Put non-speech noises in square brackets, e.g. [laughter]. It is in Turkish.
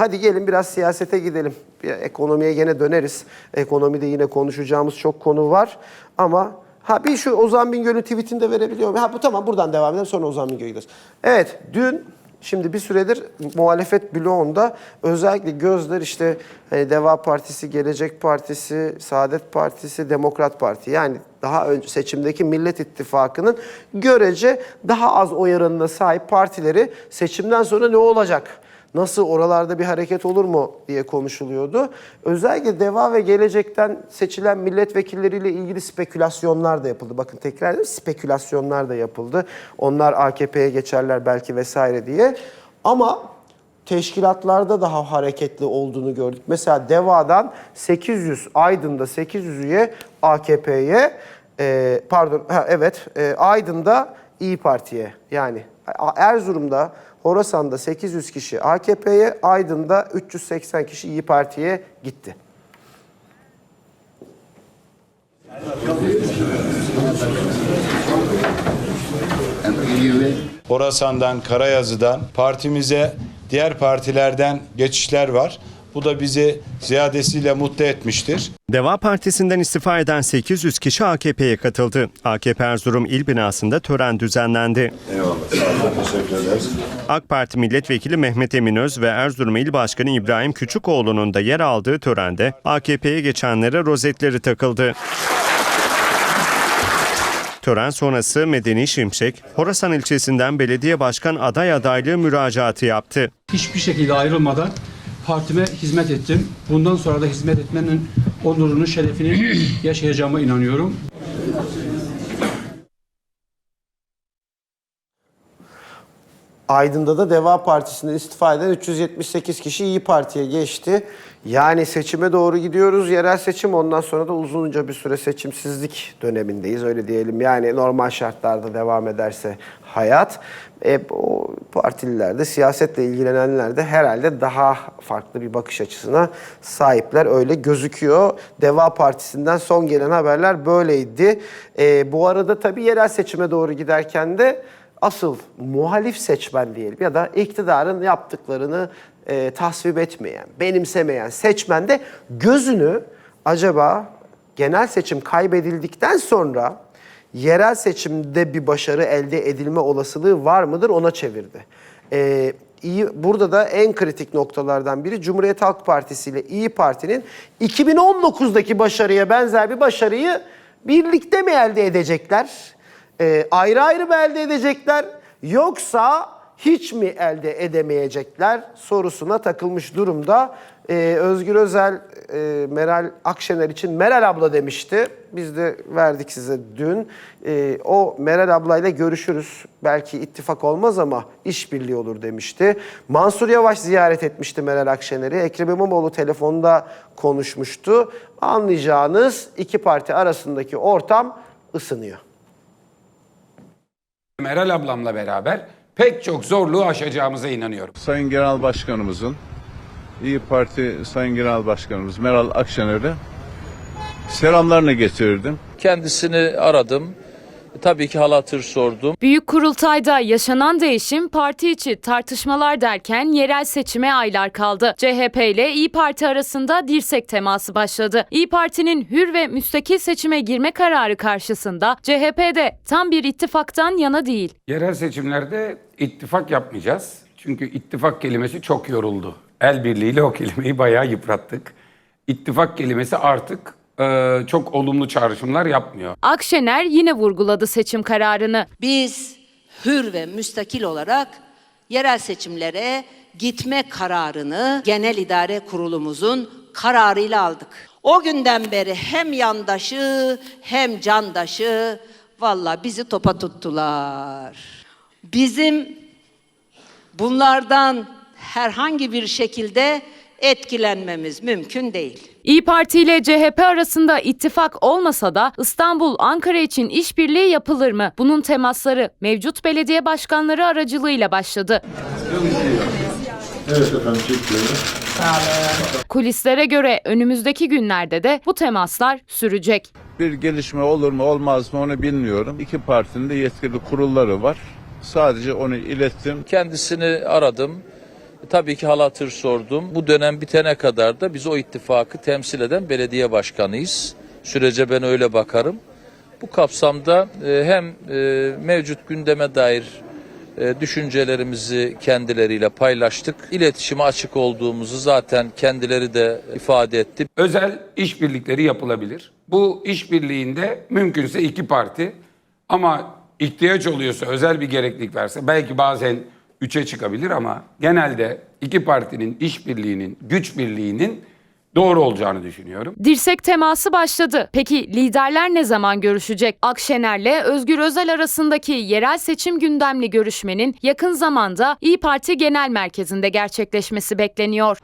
Hadi gelin biraz siyasete gidelim. Bir ekonomiye gene döneriz. Ekonomide yine konuşacağımız çok konu var. Ama ha bir şu Ozan Bingöl'ün tweetini de verebiliyor muyum? Ha bu tamam buradan devam edelim sonra Ozan Bingöl'e gideriz. Evet dün şimdi bir süredir muhalefet bloğunda özellikle gözler işte hani Deva Partisi, Gelecek Partisi, Saadet Partisi, Demokrat Parti yani daha önce seçimdeki Millet İttifakı'nın görece daha az oy oranına sahip partileri seçimden sonra ne olacak? Nasıl oralarda bir hareket olur mu diye konuşuluyordu. Özellikle DEVA ve Gelecek'ten seçilen milletvekilleriyle ilgili spekülasyonlar da yapıldı. Bakın tekrar ediyorum spekülasyonlar da yapıldı. Onlar AKP'ye geçerler belki vesaire diye. Ama teşkilatlarda daha hareketli olduğunu gördük. Mesela DEVA'dan 800, Aydın'da 800 üye AKP'ye, e, pardon ha, evet e, Aydın'da İyi Parti'ye yani Erzurum'da Horasan'da 800 kişi AKP'ye, Aydın'da 380 kişi İyi Parti'ye gitti. Horasan'dan, Karayazı'dan partimize diğer partilerden geçişler var. Bu da bizi ziyadesiyle mutlu etmiştir. Deva Partisi'nden istifa eden 800 kişi AKP'ye katıldı. AKP Erzurum İl binasında tören düzenlendi. Eyvallah. Sağ olun. Teşekkür ederiz. AK Parti Milletvekili Mehmet Eminöz ve Erzurum İl Başkanı İbrahim Küçükoğlu'nun da yer aldığı törende AKP'ye geçenlere rozetleri takıldı. Tören sonrası Medeni Şimşek, Horasan ilçesinden belediye başkan aday adaylığı müracaatı yaptı. hiçbir şekilde ayrılmadan partime hizmet ettim. Bundan sonra da hizmet etmenin onurunu, şerefini [clears throat] yaşayacağıma inanıyorum. Aydın'da da Deva Partisi'nden istifa eden 378 kişi İyi Parti'ye geçti. Yani seçime doğru gidiyoruz. Yerel seçim ondan sonra da uzunca bir süre seçimsizlik dönemindeyiz. Öyle diyelim yani normal şartlarda devam ederse hayat. E, o partililer de siyasetle ilgilenenler de herhalde daha farklı bir bakış açısına sahipler. Öyle gözüküyor. Deva Partisi'nden son gelen haberler böyleydi. E, bu arada tabii yerel seçime doğru giderken de asıl muhalif seçmen diyelim ya da iktidarın yaptıklarını e, tasvip etmeyen, benimsemeyen seçmen de gözünü acaba genel seçim kaybedildikten sonra yerel seçimde bir başarı elde edilme olasılığı var mıdır ona çevirdi. E, iyi, burada da en kritik noktalardan biri Cumhuriyet Halk Partisi ile İyi Parti'nin 2019'daki başarıya benzer bir başarıyı birlikte mi elde edecekler? E, ayrı ayrı mı elde edecekler yoksa hiç mi elde edemeyecekler sorusuna takılmış durumda. E, Özgür Özel, e, Meral Akşener için Meral abla demişti. Biz de verdik size dün. E, o Meral ablayla görüşürüz. Belki ittifak olmaz ama işbirliği olur demişti. Mansur Yavaş ziyaret etmişti Meral Akşener'i. Ekrem İmamoğlu telefonda konuşmuştu. Anlayacağınız iki parti arasındaki ortam ısınıyor. Meral ablamla beraber pek çok zorluğu aşacağımıza inanıyorum. Sayın Genel Başkanımızın, İyi Parti Sayın Genel Başkanımız Meral Akşener'e selamlarını getirirdim. Kendisini aradım. Tabii ki hal hatır sordum. Büyük kurultayda yaşanan değişim parti içi tartışmalar derken yerel seçime aylar kaldı. CHP ile İyi Parti arasında dirsek teması başladı. İyi Parti'nin hür ve müstakil seçime girme kararı karşısında CHP de tam bir ittifaktan yana değil. Yerel seçimlerde ittifak yapmayacağız. Çünkü ittifak kelimesi çok yoruldu. El birliğiyle o kelimeyi bayağı yıprattık. İttifak kelimesi artık e, çok olumlu çağrışımlar yapmıyor. Akşener yine vurguladı seçim kararını. Biz hür ve müstakil olarak yerel seçimlere gitme kararını Genel İdare Kurulumuzun kararıyla aldık. O günden beri hem yandaşı hem candaşı valla bizi topa tuttular. Bizim bunlardan herhangi bir şekilde etkilenmemiz mümkün değil. İyi Parti ile CHP arasında ittifak olmasa da İstanbul, Ankara için işbirliği yapılır mı? Bunun temasları mevcut belediye başkanları aracılığıyla başladı. Kulislere göre önümüzdeki günlerde de bu temaslar sürecek. Bir gelişme olur mu olmaz mı onu bilmiyorum. İki partinin de yetkili kurulları var. Sadece onu ilettim. Kendisini aradım. Tabii ki hal hatır sordum. Bu dönem bitene kadar da biz o ittifakı temsil eden belediye başkanıyız. Sürece ben öyle bakarım. Bu kapsamda e, hem e, mevcut gündeme dair e, düşüncelerimizi kendileriyle paylaştık. İletişime açık olduğumuzu zaten kendileri de ifade etti. Özel işbirlikleri yapılabilir. Bu işbirliğinde mümkünse iki parti ama ihtiyaç oluyorsa özel bir gereklilik verse belki bazen üçe çıkabilir ama genelde iki partinin işbirliğinin, güç birliğinin doğru olacağını düşünüyorum. Dirsek teması başladı. Peki liderler ne zaman görüşecek? Akşener'le Özgür Özel arasındaki yerel seçim gündemli görüşmenin yakın zamanda İyi Parti Genel Merkezi'nde gerçekleşmesi bekleniyor.